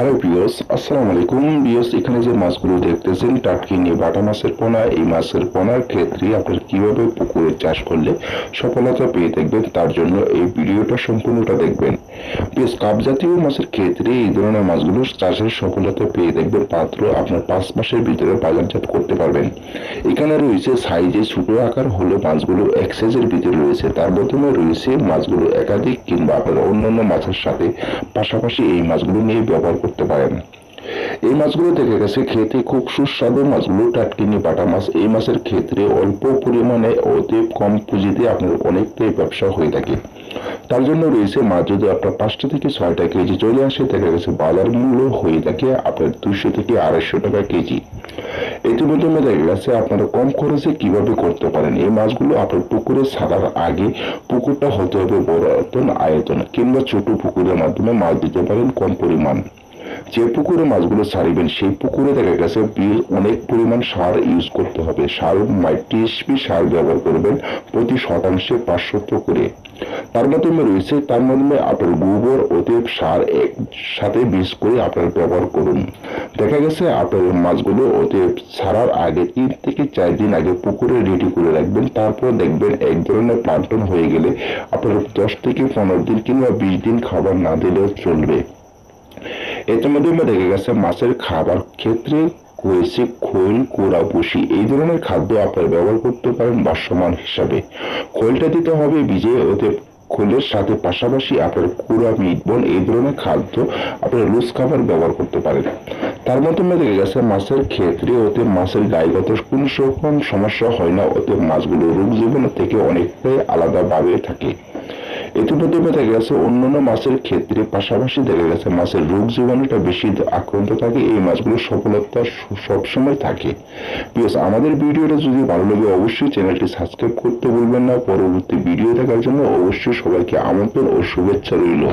Hello বিয়স আসসালামু আলাইকুম। বিয়স এখানে যে মাছগুলো দেখতেছেন, টাটকি নিয়ে বাটা মাছের পোনা, এই মাছের পোনার ক্ষেত্রে আপনার কীভাবে পুকুরে চাষ করলে সফলতা পেয়ে দেখবেন তার জন্য এই ভিডিওটা সম্পূর্ণটা দেখবেন। কাপ জাতীয় মাছের ক্ষেত্রে এই ধরনের মাছগুলো চাষের সফলতা পেয়ে দেখবেন পাত্র আপনার পাঁচ মাসের ভিতরে বাজারজাত করতে পারবেন। এখানে রয়েছে সাইজে ছোট আকার হলে মাছগুলো এক সাইজের ভিতরে রয়েছে। তার মধ্যে রয়েছে মাছগুলো একাধিক কিংবা আপনার অন্যান্য মাছের সাথে পাশাপাশি এই মাছগুলো নিয়ে ব্যবহার করতে পারেন। এই মাছগুলো দেখে গেছে, খেতে খুব সুস্বাদু মাছগুলো টাটকিনি বাটা মাছ। এই মাছের ক্ষেত্রে অল্প পরিমাণে অতি কম পুঁজিতে আপনার অনেকটাই ব্যবসা হয়ে থাকে। তার জন্য রয়েছে মাছ যদি আপনার পাঁচটা থেকে ছয়টা কেজি চলে আসে, দেখা গেছে বাজার মূল্য হয়ে থাকে আপনার দুশো থেকে আড়াইশো টাকা কেজি। ইতিমধ্যে দেখা গেছে আপনারা কম খরচে কীভাবে করতে পারেন? এই মাছগুলো আপনার পুকুরে ছাড়ার আগে পুকুরটা হতে হবে বড় আয়তন কিংবা ছোট পুকুরের মাধ্যমে মাছ দিতে পারেন কম পরিমাণ। যে পুকুরে মাছগুলো ছাড়িবেন, সেই পুকুরে দেখা গেছে বিল অনেক পরিমাণ সার ইউজ করতে হবে। সার টিএসপি সার ব্যবহার করবেন প্রতি শতাংশে পাঁচশত করে। তার মাধ্যমে রয়েছে, তার মাধ্যমে আপনার গোবর অতীব সার একসাথে বীজ করে আপনার ব্যবহার করুন। দেখা গেছে, আপনার মাছগুলো অতীব ছাড়ার আগে তিন থেকে চার দিন আগে পুকুরে রেডি করে রাখবেন। তারপর দেখবেন এক ধরনের প্লান্টন হয়ে গেলে আপনার দশ থেকে পনেরো দিন কিংবা বিশ দিন খাবার না দিলেও চলবে। মধ্যে আমরা দেখে গেছে মাছের খাবার ক্ষেত্রে রয়েছে খোল, কোড়া বসি এই ধরনের খাদ্য আপনারা ব্যবহার করতে পারেন বাসমান হিসাবে। খোলটা দিতে হবে ভিজে ওতে খোলের সাথে পাশাপাশি আপনার কুড়া, মিট বল এই ধরনের খাদ্য আপনার লুজ খাবার ব্যবহার করতে পারেন। তার মাধ্যমে দেখে গেছে মাছের ক্ষেত্রে ওতে মাছের গায়েগত কোনো রকম সমস্যা হয় না, ওতে মাছগুলো রোগ জীবন থেকে অনেকটাই আলাদাভাবে থাকে। ইতিমধ্যে দেখা গেছে অন্যান্য মাছের ক্ষেত্রে পাশাপাশি দেখা গেছে মাছের রোগ জীবাণুটা বেশি আক্রান্ত থাকে, এই মাছগুলো সফলতা সবসময় থাকে। প্লিজ আমাদের ভিডিওটা যদি ভালো লাগে অবশ্যই চ্যানেলটি সাবস্ক্রাইব করতে ভুলবেন না। পরবর্তী ভিডিও দেখার জন্য অবশ্যই সবাইকে আমন্ত্রণ ও শুভেচ্ছা রইল।